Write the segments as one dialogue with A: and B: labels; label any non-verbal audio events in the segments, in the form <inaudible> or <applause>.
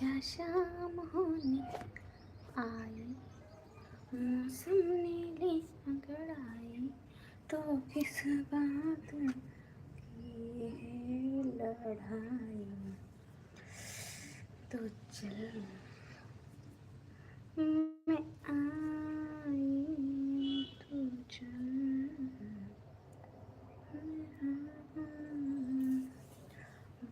A: आजा शाम होने आई मौसम ने ली आई तो किस बात की है लड़ाई? तो चल मैं आई तू चल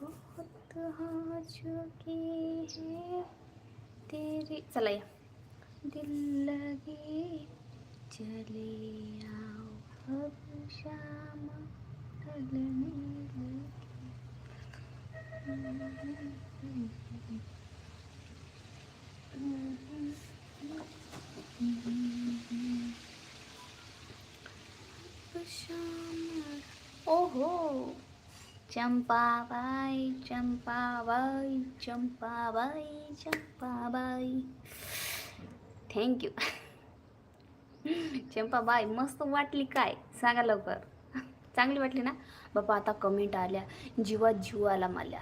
A: बहुत हो चुकी है तेरी चला या. दिल लगी चले आओ अब शाम ढलने लगी। शाम ओहो! चंपाबाई चंपाबाई चंपाबाई चंपाबाई. थँक्यू चंपाबाई मस्त वाटली काय? सांगा लवकर. चांगली वाटली ना? बाबा आता कमेंट आल्या. जीवा जीवाला मला.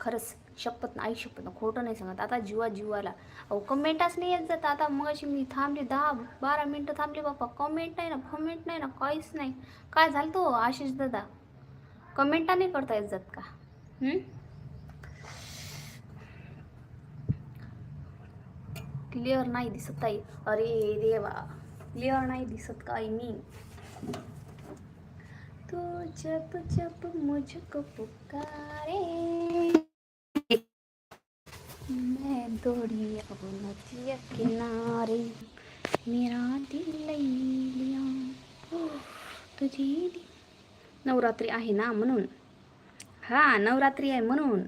A: खरंच शपथ नाही शपथ ना खोटं नाही सांगत. आता जीवा जीवाला अहो कमेंटच नाही येत जात. आता मग अशी मी थांबली दहा बारा मिनटं थांबली बाप्पा कमेंट नाही ना कमेंट नाही ना काहीच नाही. काय झालं तो आशिष दादा? कमेंटा नाही करता येत जात का? हं? क्लिअर नाही दिसत आहे अरे देवा. क्लिअर नाही दिसत काय मी. तू जब जब मुझको पुकारे. मैं दौड़ी अब नदिया किनारे. मेरा दिल लिया तुझी दी- नवरात्री आहे ना म्हणून. हा नवरात्री आहे म्हणून.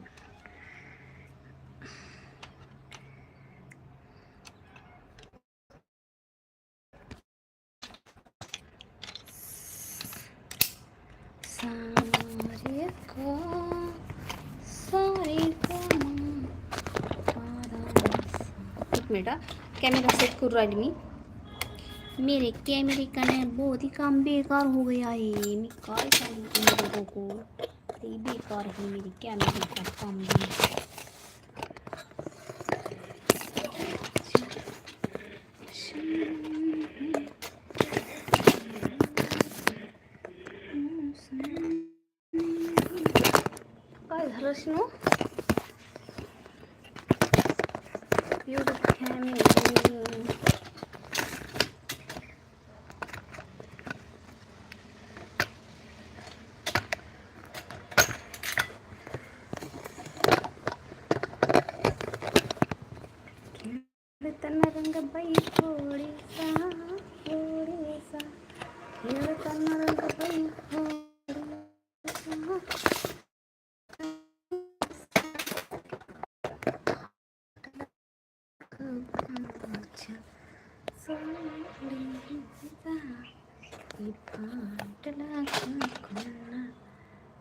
A: का एक मिनिट कॅमेरा सेट करू राहिली मी. मेरे कैमरे का ना बहुत ही काम बेकार हो गया है। मैं काय सांगू तुम लोगों को। ये बेकार है मेरे कैमरे का काम भी। काय झालं शिनू? युट्यूब कॅमेरा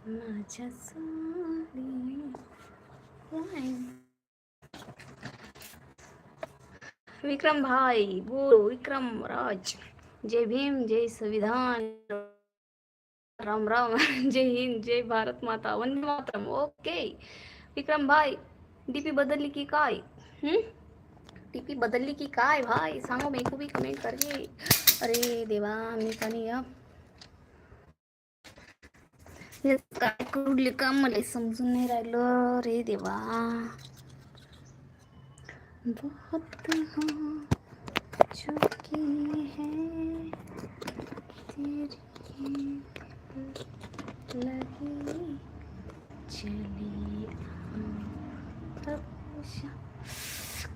A: माझ्या सोडी विक्रम भाई बोलो विक्रम राज। जय भीम, जय संविधान। राम राम। <laughs> जय हिंद, जय भारत माता। वंदे मातरम। ओके। विक्रम भाई, डीपी बदलली की काय? हम्म? डीपी बदलली की काय भाई? सांगो, मेरे को भी कमेंट करके। अरे देवा, मी का नाही काय कुठले काम मला समजून नाही राहिलं रे देवा। बहुत हो चुकी है।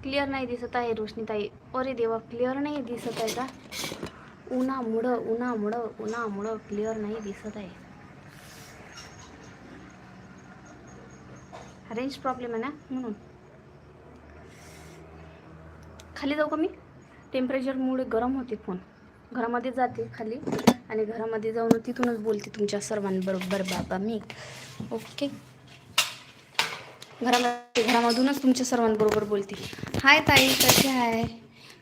A: क्लिअर नाही दिसत आहे रोशनीताई. अरे देवा क्लिअर नाही दिसत आहे का? उन्हामुळं उन्हामुळं उन्हामुळं क्लिअर नाही दिसत आहे. रेंज प्रॉब्लेम आहे ना म्हणून. खाली जाऊ का मी? टेम्परेचरमुळे गरम होते फोन घरामध्ये जाते खाली. आणि घरामध्ये जाऊन तिथूनच बोलते तुमच्या सर्वांबरोबर बाबा मी. ओके घरामध्ये घरामधूनच तुमच्या सर्वांबरोबर बोलते. हाय ताई कशी आहे?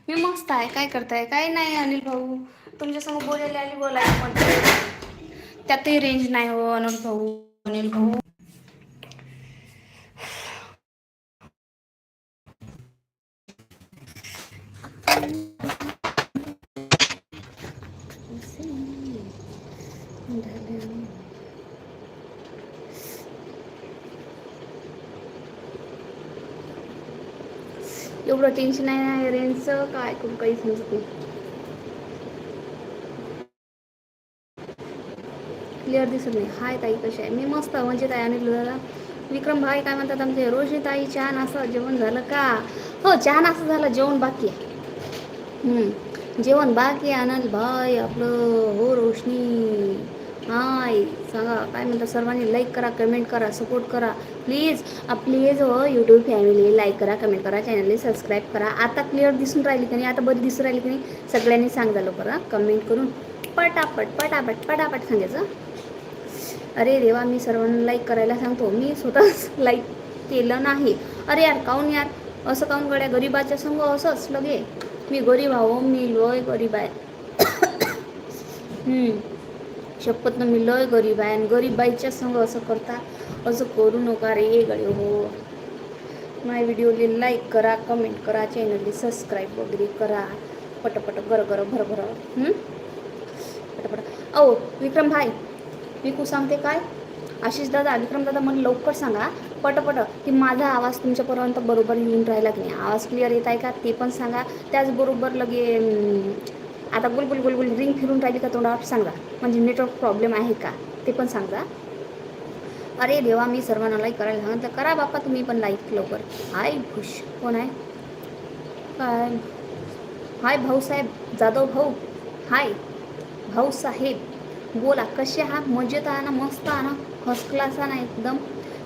A: मी मस्त आहे. काय करताय? काय नाही अनिल भाऊ. तुमच्यासमोर बोलायला आली बोलायला म्हणते त्यातही रेंज नाही हो अनिल भाऊ. अनिल भाऊ एवढं टेन्शन आहे ना रेंजचं काय करू काही समजत नाही क्लिअर दिसत नाही. हाय ताई कशी आहे? मी मस्त म्हणजे ताई आणि दादा विक्रम भाई काय म्हणतात आमचे? रोशनी ताई छान असं जेवण झालं का? हो छान असं झालं जेवण बाकी आहे. जेवण बाकी आहे आनंद भाई आपलं हो रोशनी. हाय सांगा काय म्हणतात सर्वांनी लाईक करा कमेंट करा सपोर्ट करा. प्लीज प्लीज हो यूट्यूब फॅमिली लाईक करा कमेंट करा चॅनलला सबस्क्राईब करा. आता क्लिअर दिसून राहिली की नाही आता बरी दिसून राहिली की नाही सगळ्यांनी सांगा झालं कमेंट करून. पटापट पटापट पटापट सांगायचं. अरे देवा मी सर्वांना लाईक करायला सांगतो. मी स्वतःच लाईक <laughs> केलं नाही. अरे यार काऊन यार? असं काऊन गड्या गरीबाच्या संग असंच लगे? मी गरीब आहो मी लोय गरीब आहे. <coughs> हम्म. शपथ मी लय गरीब आहे आणि गरीब बाईच्या संग असं करता. असं करू नका रे गळे हो. माय व्हिडिओला लाईक करा कमेंट करा चॅनलला सबस्क्राईब वगैरे करा. पटपट गर गर भर भर पटपट. अहो विक्रम भाई मी सांगते काय? आशिष दादा विक्रम दादा मला लवकर सांगा. पटपट की माझा आवाज तुमच्यापर्यंत बरोबर येऊन राहिला की नाही? आवाज क्लिअर येत आहे का? ते पण सांगा. त्याचबरोबर लगे आता गुलगुल गुलगुल रिंग फिरून राहिली का तोंडावर? सांगा. म्हणजे नेटवर्क प्रॉब्लेम आहे का? ते पण सांगा. अरे देवा मी सर्वांना लाईक करायला सांगितलं करा बापा तुम्ही पण लाईक लवकर. हाय खुश. कोण आहे? काय हाय भाऊसाहेब जाधव भाऊ. हाय. भाऊसाहेब बोला कसे आहात? मजेत आहे ना? मस्त आहे ना? फर्स्ट क्लास आहे ना एकदम.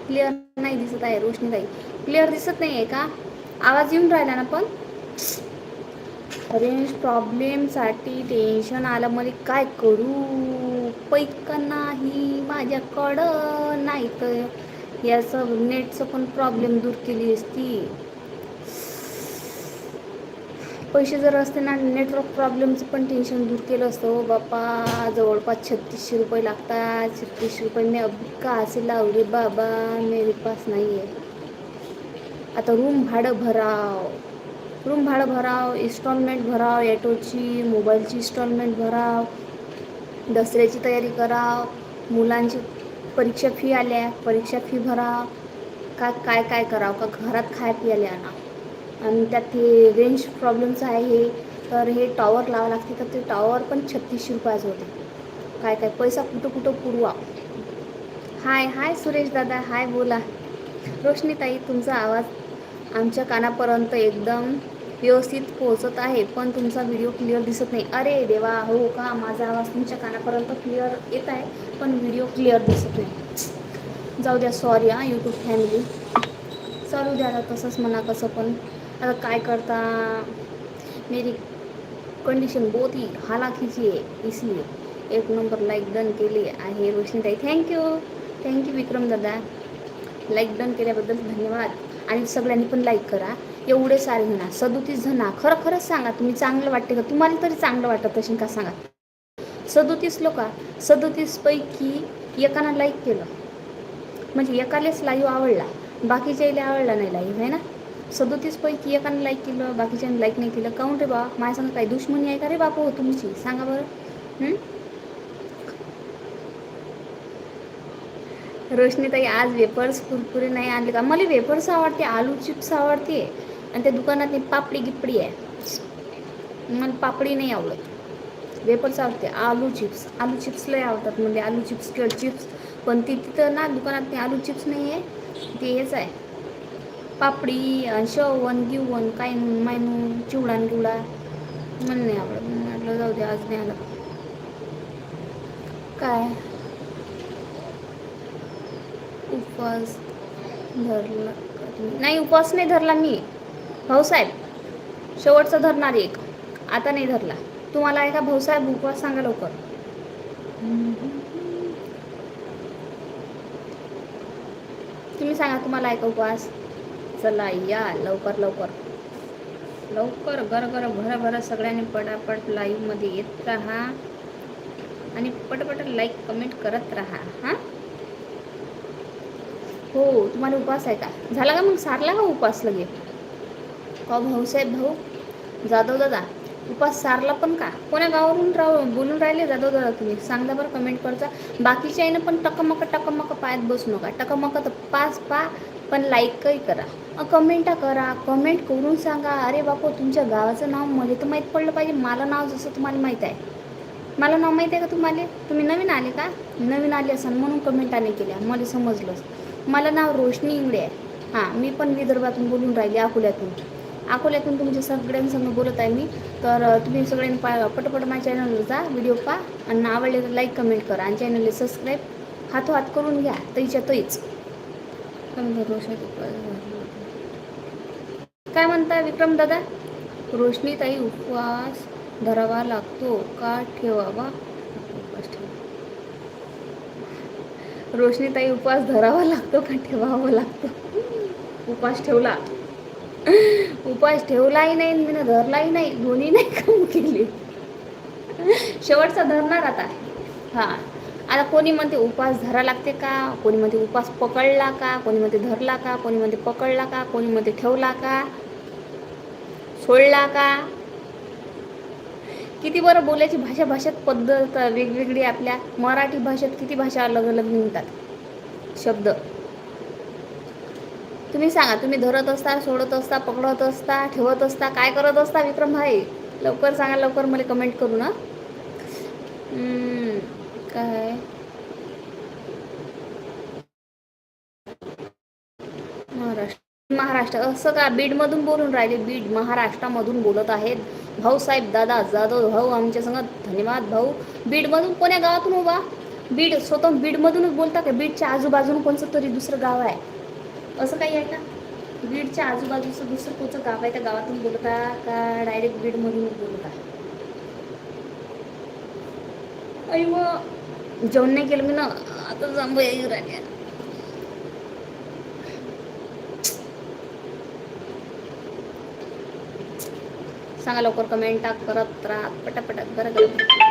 A: क्लिअर नाही दिसत आहे रोशनीताई. क्लिअर दिसत नाही आहे का? आवाज येऊन राहिला ना पण? रेंज प्रॉब्लेमसाठी टेन्शन आलं. मला काय करू? पैक नाही माझ्याकडं नाही तर याचं नेटचं पण प्रॉब्लेम दूर केली असती. पैसे जर असते ना नेटवर्क प्रॉब्लेमचं पण टेन्शन दूर केलं असतं. हो बापा जवळपास छत्तीसशे रुपये लागतात. छत्तीसशे रुपये मी अबका का असे लावले. बाबा मेरे पास नाही आहे आता रूम भाडं भराव. रूम भाडं भराव इन्स्टॉलमेंट भराव ॲटोची मोबाईलची इन्स्टॉलमेंट भराव दसऱ्याची तयारी कराव मुलांची परीक्षा फी आल्या परीक्षा फी भराव का काय काय करावं का घरात खाय पियाले आणा. आणि त्यात ते रेंज प्रॉब्लेम्स आहे हे तर हे टॉवर लावावं लागते तर ते टॉवर पण छत्तीसशे रुपयाचं होते. काय काय पैसा कुठं कुठं पुरवा. हाय हाय सुरेश दादा हाय बोला. रोशनीताई तुमचा आवाज आमच्या कानापर्यंत एकदम व्यवस्थित पोहोचत आहे पण तुमचा व्हिडिओ क्लिअर दिसत नाही. अरे देवा हो का? माझा आवाज तुमच्या कानापर्यंत क्लिअर येत आहे पण व्हिडिओ क्लिअर दिसत नाही. जाऊ द्या सॉरी हा यूट्यूब फॅमिली चालू द्या आता तसंच म्हणा कसं पण. आता काय करता? मेरी कंडिशन बहुत ही हालाखीची आहे इसलिए. एक नंबर लाईक डन केली आहे रोशनीताई. थँक्यू थँक्यू विक्रम दादा. लाईक डन केल्याबद्दल धन्यवाद. आणि सगळ्यांनी पण लाईक करा. एवढे सारे म्हणा. सदोतीस जणा. खरं खरंच सांगा. तुम्ही चांगलं वाटते का? तुम्हाला तरी चांगलं वाटत असेल का सांगा? सदोतीस लोका सदोतीसपैकी एकाना लाईक केलं. म्हणजे एकालाच लाईव्ह आवडला. बाकीच्याला आवडला नाही लाईव्ह आहे ना? सदोतीसपैकी एकानं लाईक केलं बाकीच्यानं लाईक नाही केलं. काऊन रे बा? माझ्या सांग काही दुश्मनी आहे का रे बापू? तुमची? सांगा बरं. हं? रोशनीताई आज वेपर्स कुरकुरे नाही आणले का? मला वेपर्स आवडते आलू चिप्स आवडते. आणि त्या दुकानातली पापडी गिपडी आहे. मला पापडी नाही आवडत. वेपर्स आवडते आलू चिप्स. आलू चिप्स लय आवडतात. म्हणजे आलू चिप्स किंवा चिप्स. पण ती तिथं ना दुकानात ते आलू चिप्स नाही आहे. ते हेच आहे. पापडी शवन गिवन काय मायनू चिवडा न गिवडा मला नाही आवडत. म्हटलं जाऊ दे आज नाही आलं. काय? उपवास धरला नाही उपवास नाही धरला मी. भाऊसाहेब शेवटचा धरणार एक. आता नाही धरला. तुम्हाला आहे का भाऊसाहेब उपवास सांगा लवकर. तुम्ही सांगा तुम्हाला आहे का उपवास. चला या लवकर लवकर. लवकर घर घर भरा भरा सगळ्यांनी पटापट लाईव्हमध्ये येत राहा. आणि पटपट लाईक कमेंट करत राहा हां? हो तुम्हाला उपवास आहे का? झाला का मग? सारला का उपवास लगे? का भाऊसाहेब भाऊ? जाधव दादा उपास सारला पण का? कोण्या गावावरून राहू बोलून राहिले जाधव दादा तुम्ही? सांगा बरं कमेंट करता. बाकीच्या आईनं पण टकमक टकमक पायात बसू नका. टकमक तर पाच पा पण लाईकही करा. कमेंटा करा. कमेंट करून सांगा अरे बापू तुमच्या गावाचं नाव मला तर माहीत पडलं पाहिजे. मला नाव जसं तुम्हाला माहीत आहे. मला नाव माहीत आहे का तुम्हाला? तुम्ही नवीन आले का? नवीन आले असाल म्हणून कमेंटाने केल्या. मला समजलंच. मला नाव रोशनी इंगडे आहे. हां मी पण विदर्भातून बोलून राहिली अकोल्यातून. अकोल्यातून तुमच्या सगळ्यांसंग बोलत आहे मी. तर तुम्ही सगळ्यांनी पा पटपट माझ्या चॅनलवर जा व्हिडिओ पहा. आणि आवडले तर लाईक कमेंट करा. आणि चॅनलला सबस्क्राईब हातोहात करून घ्या. तईच्या तईच काय म्हणता विक्रम दादा? रोशनी ताई उपवास धरावा लागतो का? ठेवावा. उपवास ठेवा. रोशनी ताई उपवास धरावा लागतो का? ठेवावा लागतो. उपवास ठेवला. उपवास ठेवलाही नाही मी धरलाही नाही दोन्ही नाही काम केले. शेवटचा धरणार आता. हां. आता कोणी म्हणते उपवास धरा लागते का? कोणी म्हणते उपवास पकडला का? कोणी म्हणते धरला का? कोणी म्हणते पकडला का? कोणी म्हणते ठेवला का? सोडला का? किती बरं बोलायची भाषा भाषेत पद्धत वेगवेगळी आपल्या मराठी भाषेत किती भाषा अलग अलग निघतात. शब्द. तुम्ही सांगा तुम्ही धरत असता सोडत असता पकडत असता ठेवत असता काय करत असता विक्रम भाई? लवकर सांगा लवकर मला कमेंट करू ना. काय? महाराष्ट्र महाराष्ट्र असं का? बीडमधून बोलून राहिले. बीड महाराष्ट्रामधून बोलत आहेत. भाऊसाहेब दादा जाधव भाऊ आमच्या संग धन्यवाद भाऊ. बीडमधून कोण्या गावातून उभा? बीड स्वतः बीडमधूनच बोलता का? बीडच्या आजूबाजून कोणतं तरी दुसरं गाव आहे? असं काही आहे का? बीडच्या आजूबाजूचं दुसरं कोणतं गाव आहे? त्या गावातून बोलता का? डायरेक्ट बीडमधून बोलता? अरे व जेवण नाही केलं मी ना. आता जांभू येऊ राहिले सांगा लवकर कमेंट टाक करत राहा पटापटा बरं बरं